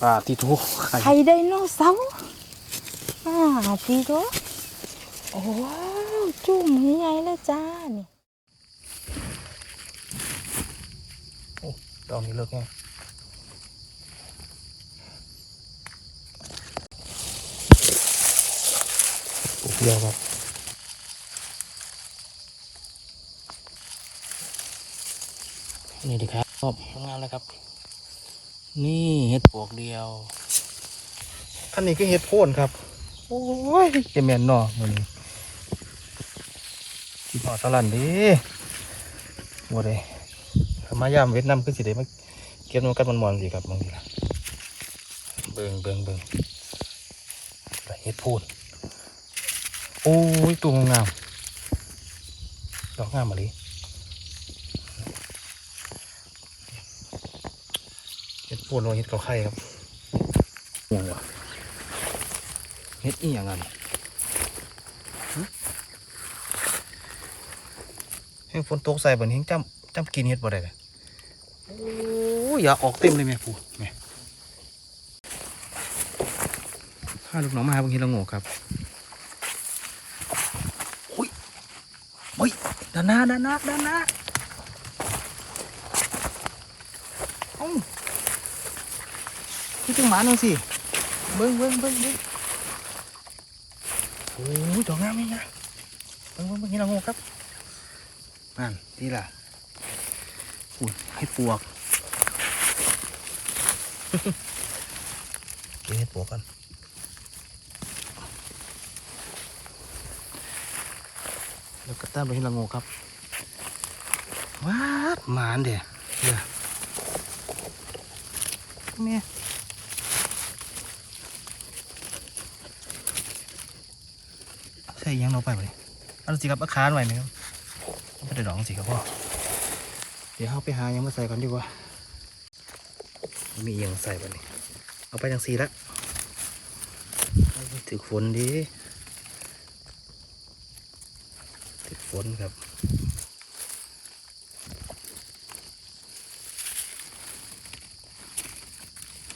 ปลาที่ทุกไข่ไข่ไดโนเสาร์อ่าพี่ตัวโอ้ว้าวจุ่มใหญ่ๆเลยจ้านี่ดอกนี้เลิกไงปลูกเดียวครับนี่ดีครับงามเลยครับ นี่เห็ดปวกเดียว อันนี้ก็เห็ดโพ่นครับ โอ้ยเจแมนเนอมันนี้ที่หอสลันดิบ่ได้ถ้ามายามเวียดนามคือสิได้มาเก็บมันกันมันมอนสิครับบางทีละเบิงเบิงเบิงเห็ดโพ่นโอ้ยตัวงามดอกงามมาเลย เห็ดโพ่นโรยเห็ดเขาไข่ครับหย่างวะเห็ดอีหยังอันหึแห้ฝนตกใส่บนแห้งจำจำกินเห็ดบ่ได้เลยโอ้ยอยากออกเต็มเลยแม่พูแม่ถ้าลูกน้องมาหาบางทีเราโง่ครับโอ้ยโอ้ยด้านหน้าด้านหน้าด้านหน้าเอ้าพี่ จึงหมาหน่อยสิเบิ้งเบิ้งเบิ้งเบิ้งโอ้ยดอกงามนี่นะเบิ้งเบิ้งเบิ้งนี่เราโง่ครับนั่นนี่ล่ะอุ้ยให้ปวกเก็บเห็ดปวกกันแล้วก็ตามไปที่ละโงครับว้าหมานเดี๋ยวเดี๋ย วแม่ใช่ยังเราไปไหมเอาสิครับอาคานไว้นะครับไม่ได้ดอกสิครับพ่อเดี๋ยวเราไปหายังมาใส่กันดีกว่า มีอหยังใส่บันนี้เอาไปจังสีละถึกฝนดีถึกฝนครับ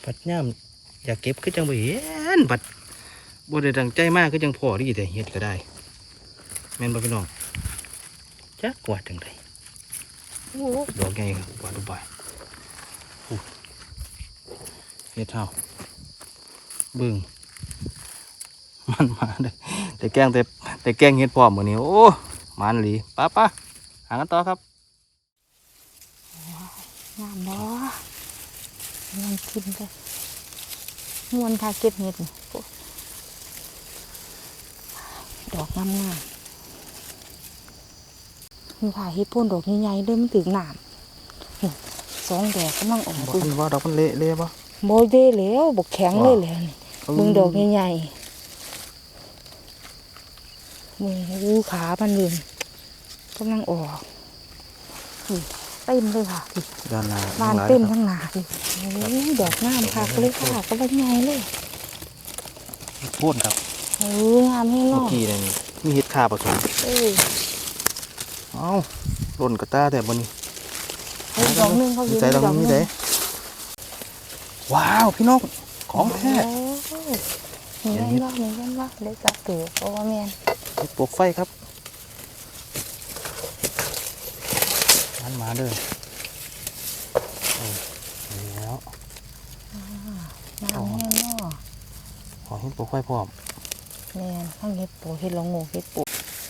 ปัดย่ำอยากเก็บคือจังบ่เห็นปัด บ่ได้ดังใจมากคือจังพอดีแต่เฮ็ดก็ได้ แม่นบ่พี่น้องจักกว่าจังไดโอ้ดอกใหญ่ครับกว่าดูใบอู้เฮ็ดเท่าเบิ่งมันมาได้แต่แกงแต่แต่แกงเฮ็ดพร้อมมื้อนี้โอ้มันหลีป้าป้าหากันต่อครับงามบ่ยังกินเลยมวนทาเก็บเห็ดนี่ ดอกงามงามนี่ค่ะเห็ดโพ่นดอกใหญ่ๆเลยมันถึงหนามนี่สองดอกกำลังออกบ่ดูคือว่าดอกมันเละเละบ่โมเดแล้วบกแข็งเลยแหล้วนี่มึงดอกใหญ่ๆมึงอู้ขามันเลยกำลังออกนี่เต็มเลยค่ะนี่ด้านหน้าบานเต็มทั้งหนาดิโอ้ยดอกงามค่ะเลยค่ะก็บานใหญ่เลยโพ่นครับ โอ้ยงามให้เมื่เนาะอกี้นี่มีเห็ดขาผสมเอ้ยเอ้าหล่นกระตาแต่บนนี้เฮ้ยดอกหนึงเขาอยู่ใจเราดอกหมีนึงใจว้าวพี่น้องของแท้โอ้ยนี่ยันว่านี่ยันว่าเล็กกระตือเพราะว่าแมนเห็ดปลวกไฟครับมันมาเด้อเอาแล้วงามให้เนาะขอเห็ดปลวกไฟพร้อม แมนทั้งเห็ดปูเห็ดละโงูเห็ดปู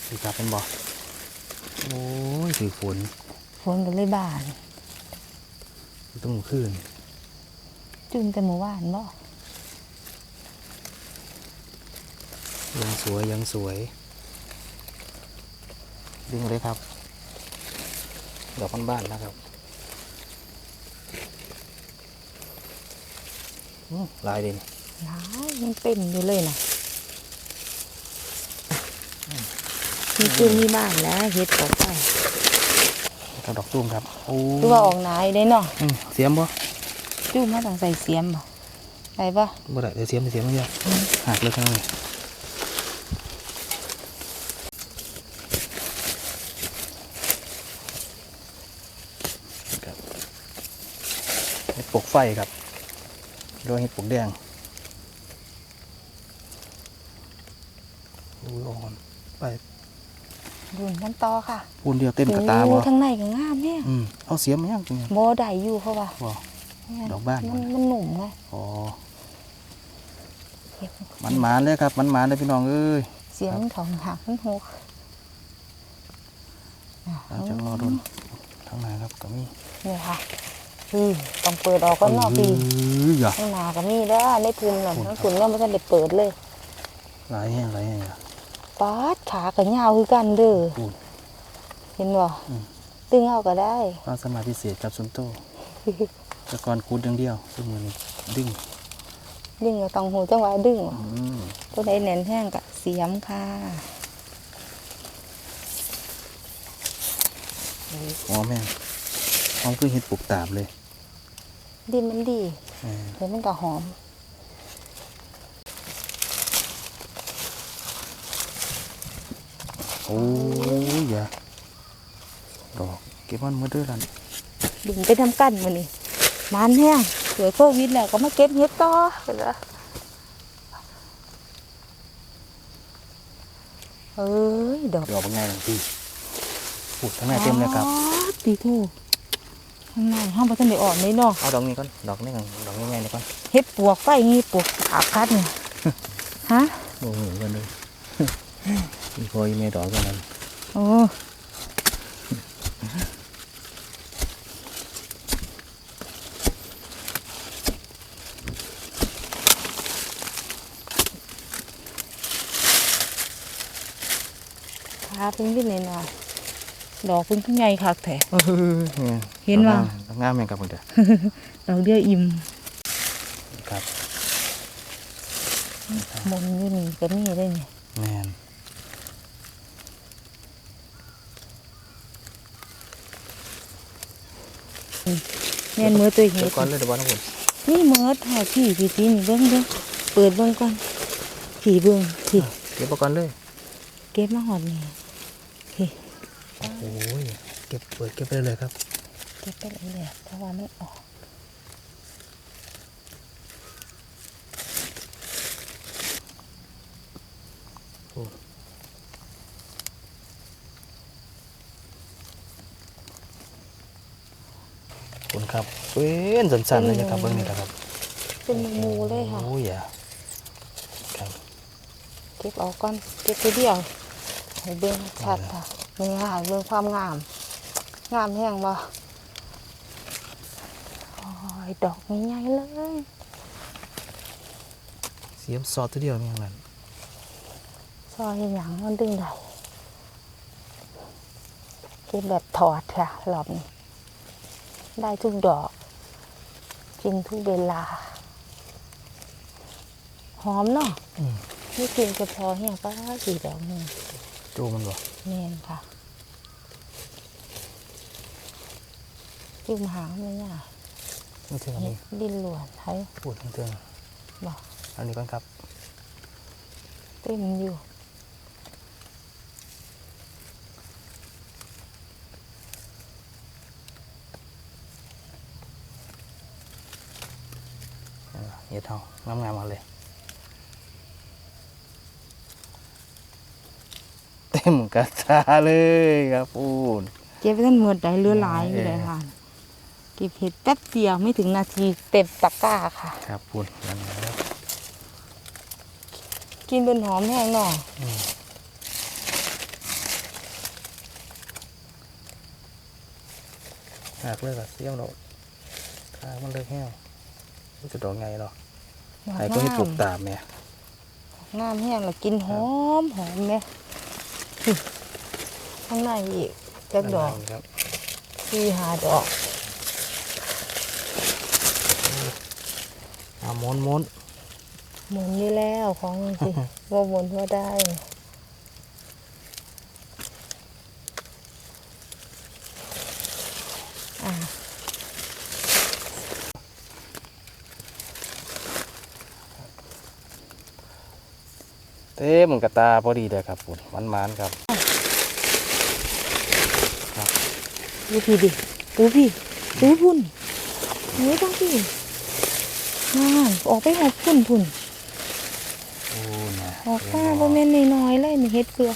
สีจับเป็นบ่โอ้ยถือฝนฝนก็เลยบานต้องขึ้นจุ่มแต่เมื่อวานบ่ยังสวยยังสวยดึงเลยครับดอกบ้านๆนะครับอื้อลายเด่นหลายยังเต็มอยู่เลยนะ มีจุ่มมีบ้านแล้วเห็ดออกไปกับดอกตุ้มครับโอ้คือว่าออกหนายได้เนาะอืมเสียมบ่จุ่มมาต้องใส่เสียมบ่ใส่ปะบ่ได้เดี๋ยวเสียมเดี๋ยวเสียมไม่ยากหักเลยทั้งนั้นครับเห็ดปลวกไฟครับโดยเห็ดปวกแดงอุ้ยอ่อน ไปดูน้ำต่อค่ะปูนเดียวเต็มกระตาโอ้บ่ทั้งในก็งามเนี่ยอืมเอาเสียมมายังจริงๆบ่ได้อยู่เพราะว่าบ่ ดอกบ้าน มันมันหนุ่มไงอ๋อเก็บมันหมานเลยครับ มันหมานเลยพี่น้องเอ้ยเสียงมันเขาหักมันหกอะเราจะรอดนทั้งหน้าครับก็มีนี่ค่ะอือต้องเปิดออกก็นอกปีเอ้ยอย่าข้างหน้าก็มีเด้อในทุนน่ะโอ้ยทั้งทุนเนี่ยไม่ทันได้เปิดเลยหลายแห้งหลายแห้งอะ ปาดขาก็ยาวคือกันเด้อปูนเห็นบ่อืม ตึงเอาก็ได้ ความสามารถพิเศษกับซุนโตแต่ก่อนคูดอย่างเดียวซึ่งมือนี้ดึงดึงก็ต้องหูจังหวะดึงอืมตัวใดแน่นแห้งก็เสียมค่ะหอมแม่งหอมคือเห็ดปลูกตาบเลยดินมันดีเออเดี๋ยวมันก็หอม อ้ยอย่าดอกเก็บมันมือเด้อลันดึงไปทำกันมานี่มานแห้งเสือโควิดแล้วก็มาเก็บเห็ดต่อเห็นละเอ้ยดอกดอกเป็นไงหลังพี่ปลูกทั้งหน้าเต็มเลยครับอ๋อตีทูข้างในห้องพัฒนาอ่อนเลยเนาะเอาดอกนี้ก่อนดอกนี้ก่อนดอกง่ายๆนี่ก่อนเห็ดปวกไฟงี้ปวกอาคัดเนี่ยฮะโอ้โหกันเลย มีพออีเมดอกกันนั้นโอ้ขาเพิ่งขึ้นเลยนะดอกเพิ่งขึ้นใหญ่คักแท้เห็นว่าดอกงามแม่งครับผมเด้อดอกเดียวอิ่มครับมนอยู่นี่ก็มีได้เนี่ยแม่น แม่นมือตัวเห็เดี๋ยดวก่อนเลยเดี๋ยวบอลนะผมนี่มือถ่ายผีผีตีนี่เบิ้งเด้อเปิดเบิ้งก่อนผีเบิ้งผีเก็บเอาก่อนเลย เก็บมาหอดนี่ผีโอ้ยเก็บเปิดเก็บไปเลยครับ เก็บไปเลยแหละเพราะว่ามันออก คุณครับเป็นสันๆเลยนะครับเบิ้งนี่นะครับเป็นหมูเลยค่ะโอ้ยอย่าครับเก็บเออกก่อนเก็บไปเดียวให้เบิ้งชัดค่ะนี่ค่ะเบิ้งความงาม งามแห้งบ่โอ้ยดอกใหญ่ๆเลย เสียมซอสตัวเดียวนี่อย่างนั้นซอยหยังมันดึงได้เก็บแบบถอดค่ะรอบนี้ ได้ทุกดอก กินทุกเวลา หอมเนาะอืมนี่กินก็พอเฮียป้าสีดอกนี่จูมันบ่เมนค่ะจิ้มหางไม่ยากนี่ถึงอันเฮ็นี้ดดินหลวนใช้พูดถึงบอกๆอันนี้ก่อนครับเต็มอยู่ เออเฮ็ดเฮางามๆมาเลยเต็มกระตาเลยครับพูดเก็บไปท่านเมื่อใดเรือหลายอยู่เออเลยค่ะเก็บเห็ดแป๊บเดียวไม่ถึงนาทีเต็มตะกร้าค่ะ ครับพูดนั่นแหละครับกินเป็นหอมแห้งเนาะหากเลิกอะเสี้ยวเราข้างมันเลิกแห้วมันจะดอกไงหรอดอก ไอ้ก็ให้ปลูกงามตามเนี่ยงามแห้งแล้วกินหอมหอมเนี่ยข้างในอีกจักดอกครับสี่หาดอกอ่าม้วนม้วนหมุนนี่แล้วของสิว่าหมุนว่าได้ มันกระตาพอดีเลยครับปุ่นมันมันๆครับดูพี่ดิดูพี่ดูพุ่นดูต้องพี่นั่นออกไปหอบพุ่นพุ่นโอ้นะออกมาบ่แม่นน้อยๆเลยนี่เฮ็ดเกลือ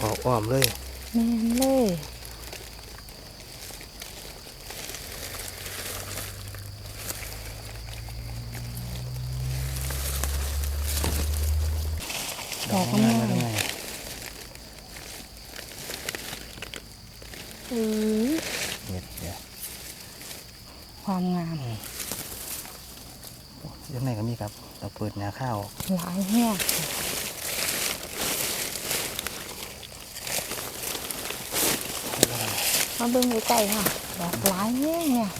ออกอ้อมเลยแม่นเลย ดอกงามได้ไงอือเห็ดเนี่ยความงามยังไงก็มีครับเราเปิดหนาข้าวหลายแห้งมาเบิ่งใกล้ๆค่ะดอกหลายแห้งเนี่ย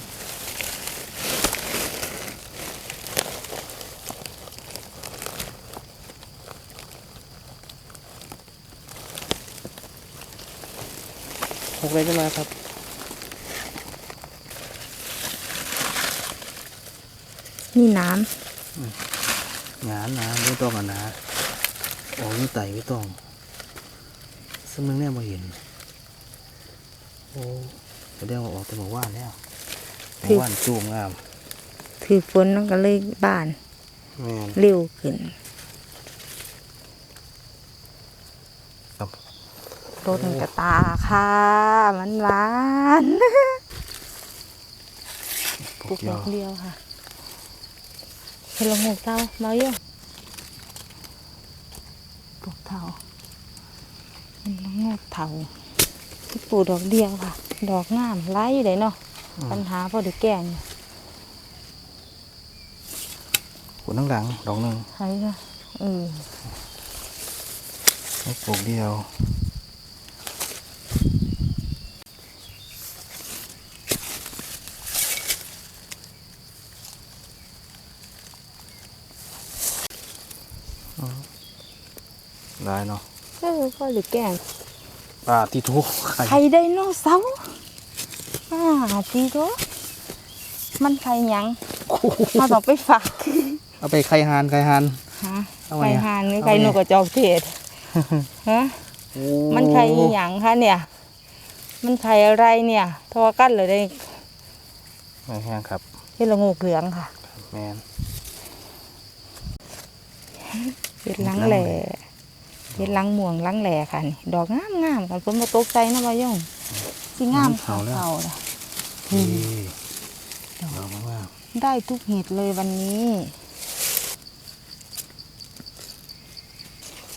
หกเลยจะมาครับ นี่น้หนาหนาไม่ต้องอะหนาออกนี่ไต่ไม่ต้องซึ่งมึงแน่มาเห็น โอ้แสดงว่าออกแต่บอกว่านแล้วบอกว่านจูงงามำถือฝนมันก็เลยบาน แม่น เร็วขึ้น ครับ ต้นกระตาค่ะ มันหวานปลูกดอกเดียวค่ะเห็นลงหกเท่ามาเยอะปลูกเท่าเห็นลงหกเท่าที่ปลูกดอกเดียวค่ะ ดอกงามไล่อยู่ไหนเนาะอืมปัญหาพอดีแก่งปลูกทั้งหลังดอกหนึ่งใช่ค่ะเออไม่ปลูกเดียว ได้เนาะเออพอดีแก่งอ่าที่ทุกไข่ไข่ไดโนเสาร์อ่าจีโดมันไข่หยังเราต้องไปฝากเอาไปไข่หานไข่หานฮะเอาไงไข่อะห่านหรือเอาไข่ไงนกกระจอกเทศฮะมันไข่อีหยังคะเนี่ย มันไข่อะไรเนี่ยทอกันเลยได้ไม่แห้งครับเห็ดละโงูเหลืองค่ะแมนเห็ดหลังแหล่ เห็ดหลังม่วงหลังแหล่ค่ะนี่ดอกงามงามๆกันเพิ่นมาตกใจนะวายงสิงามเขาเขาๆนะนี่ดอกมากได้ทุกเห็ดเลยวันนี้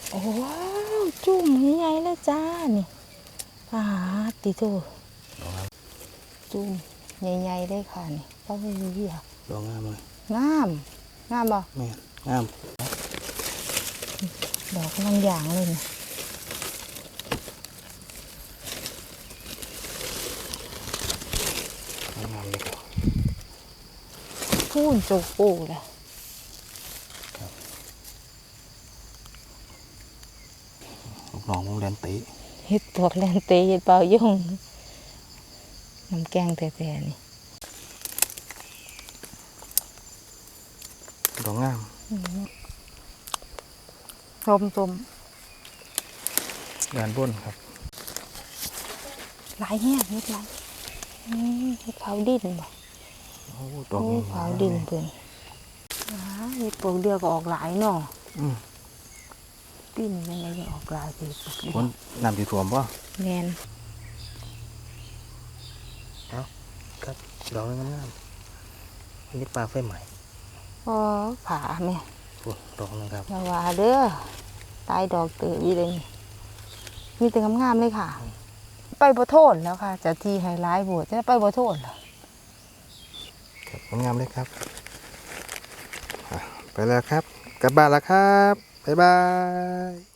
โอ้ว้าวจุ่มใหญ่ๆเลยจ้านี่ปาดติโตจุ่มใหญ่ๆเลยค่ะนี่ป้าเวียดอกงามเลยงาม งามบ่แมนงาม ดอกบางอย่างเลยนี่งามเลยครับพูนโจโก้ละลูกน้องวงเรียนตีเฮ็ดปวกแลนเตเฮ็ดเปล่ายงน้ำแกงแต่แต่นี่ดอกงาม สมสมงานบนครับหลายแห้งเฮ็ดหลายอืมเฮ็ดขาวดินบ่โอ้ดอกโอ้งามขาวดินเพิ่นอ้าเฮ็ดปวกเดียวก็ออกหลายเนาะอืมดินยังไงก็ออกหลายคือปวกเดียฝวนน้ำที่ถ่วมป่ะแม่นครับดอกงามงามๆนี่ปลาไฟใหม่อ๋อผาแม่โอ้ดอกหนึงครับอย่าว่าเด้อ ตายดอกเตออีเลยนี่มีแต่งามๆเลยค่ะ ไปบ่โทษแล้วค่ะจะทีไฮไลท์บวชจะไปบ่โทษแล้วครับงามเลยครับอะไปแล้วครับ กลับบ้านแล้วครับบ๊ายบาย